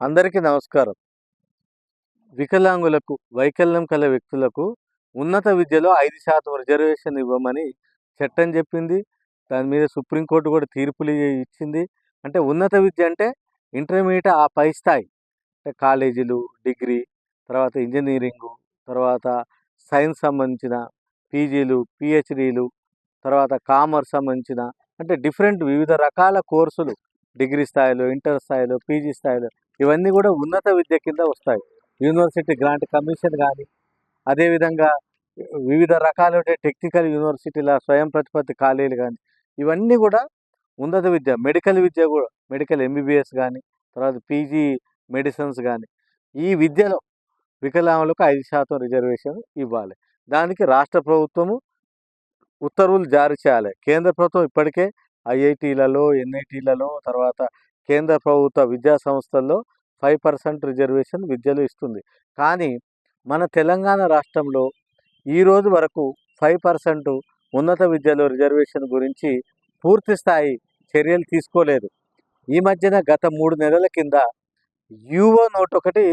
అందరికీ నమస్కారం. వికలాంగులకు వైకల్యం కల వ్యక్తులకు ఉన్నత విద్యలో ఐదు శాతం రిజర్వేషన్ ఇవ్వమని చట్టం చెప్పింది. దాని మీద సుప్రీంకోర్టు కూడా తీర్పులు ఇచ్చింది. అంటే ఉన్నత విద్య అంటే ఇంటర్మీడియట్ ఆ పై స్థాయి. అంటే కాలేజీలు డిగ్రీ తర్వాత ఇంజనీరింగు తర్వాత సైన్స్ సంబంధించిన పీజీలు పిహెచ్డీలు తర్వాత కామర్స్ సంబంధించిన అంటే డిఫరెంట్ వివిధ రకాల కోర్సులు డిగ్రీ స్థాయిలో ఇంటర్ స్థాయిలో పీజీ స్థాయిలో ఇవన్నీ కూడా ఉన్నత విద్య కింద వస్తాయి. యూనివర్సిటీ గ్రాంట్ కమిషన్ కానీ అదేవిధంగా వివిధ రకాల టెక్నికల్ యూనివర్సిటీల స్వయం ప్రతిపత్తి కాలేజీలు కానీ ఇవన్నీ కూడా ఉన్నత విద్య మెడికల్ విద్య కూడా మెడికల్ ఎంబీబీఎస్ కానీ తర్వాత పీజీ మెడిసిన్స్ కానీ ఈ విద్యలో వికలాంగులకు ఐదు శాతం రిజర్వేషన్ ఇవ్వాలి. దానికి రాష్ట్ర ప్రభుత్వము ఉత్తర్వులు జారీ చేయాలి. కేంద్ర ప్రభుత్వం ఇప్పటికే ఐఐటీలలో ఎన్ఐటీలలో తర్వాత కేంద్ర ప్రభుత్వ విద్యా సంస్థల్లో ఫైవ్ పర్సెంట్ రిజర్వేషన్ విద్యలో ఇస్తుంది. కానీ మన తెలంగాణ రాష్ట్రంలో ఈ రోజు వరకు ఫైవ్ పర్సెంట్ ఉన్నత విద్యలో రిజర్వేషన్ గురించి పూర్తి స్థాయి చర్యలు తీసుకోలేదు. ఈ మధ్యన గత మూడు నెలల కింద యువో నోట్ ఒకటి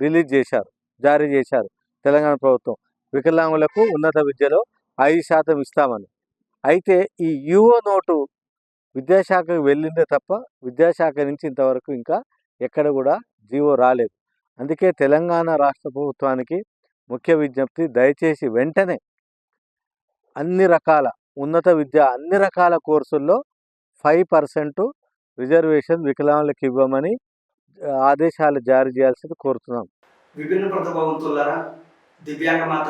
రిలీజ్ చేశారు జారీ చేశారు తెలంగాణ ప్రభుత్వం. వికలాంగులకు ఉన్నత విద్యలో ఐదు శాతం ఇస్తామని. అయితే ఈ యువో నోటు విద్యాశాఖకు వెళ్ళిందే తప్ప విద్యాశాఖ నుంచి ఇంతవరకు ఇంకా ఎక్కడ కూడా జీవో రాలేదు. అందుకే తెలంగాణ రాష్ట్ర ప్రభుత్వానికి ముఖ్య విజ్ఞప్తి దయచేసి వెంటనే అన్ని రకాల ఉన్నత విద్య అన్ని రకాల కోర్సుల్లో ఫైవ్ పర్సెంట్ రిజర్వేషన్ వికలాంగులకు ఇవ్వమని ఆదేశాలు జారీ చేయాల్సింది కోరుతున్నాం. విభిన్న ప్రతిభావంతులారా దివ్యాంగ మాత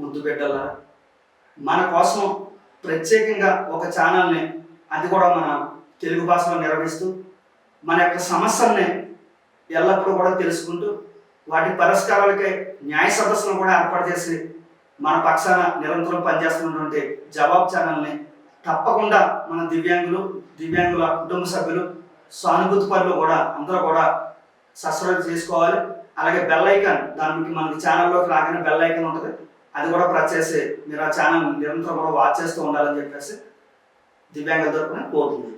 ముద్దు బిడ్డలారా మన కోసం ప్రత్యేకంగా ఒక ఛానల్ని అది కూడా మన తెలుగు భాషలో నిర్వహిస్తూ మన యొక్క సమస్యల్ని ఎల్లప్పుడూ కూడా తెలుసుకుంటూ వాటి పరిష్కారాలకై న్యాయ సదస్సును కూడా ఏర్పాటు చేసి మన పక్షాన నిరంతరం పనిచేస్తున్నటువంటి జవాబ్ ఛానల్ని తప్పకుండా మన దివ్యాంగులు దివ్యాంగుల కుటుంబ సభ్యులు సానుభూతి పనులు కూడా అందరూ కూడా సబ్స్క్రైబ్ చేసుకోవాలి. అలాగే బెల్ ఐకాన్ దానికి మనకి ఛానల్లోకి రాగానే బెల్ ఐకాన్ ఉంటుంది. అది కూడా ప్రెస్ చేసి మీరు ఆ ఛానల్ నిరంతరం కూడా వాచ్ చేస్తూ ఉండాలని చెప్పేసి దివ్యాంగుల తరపున కోరుతున్నాను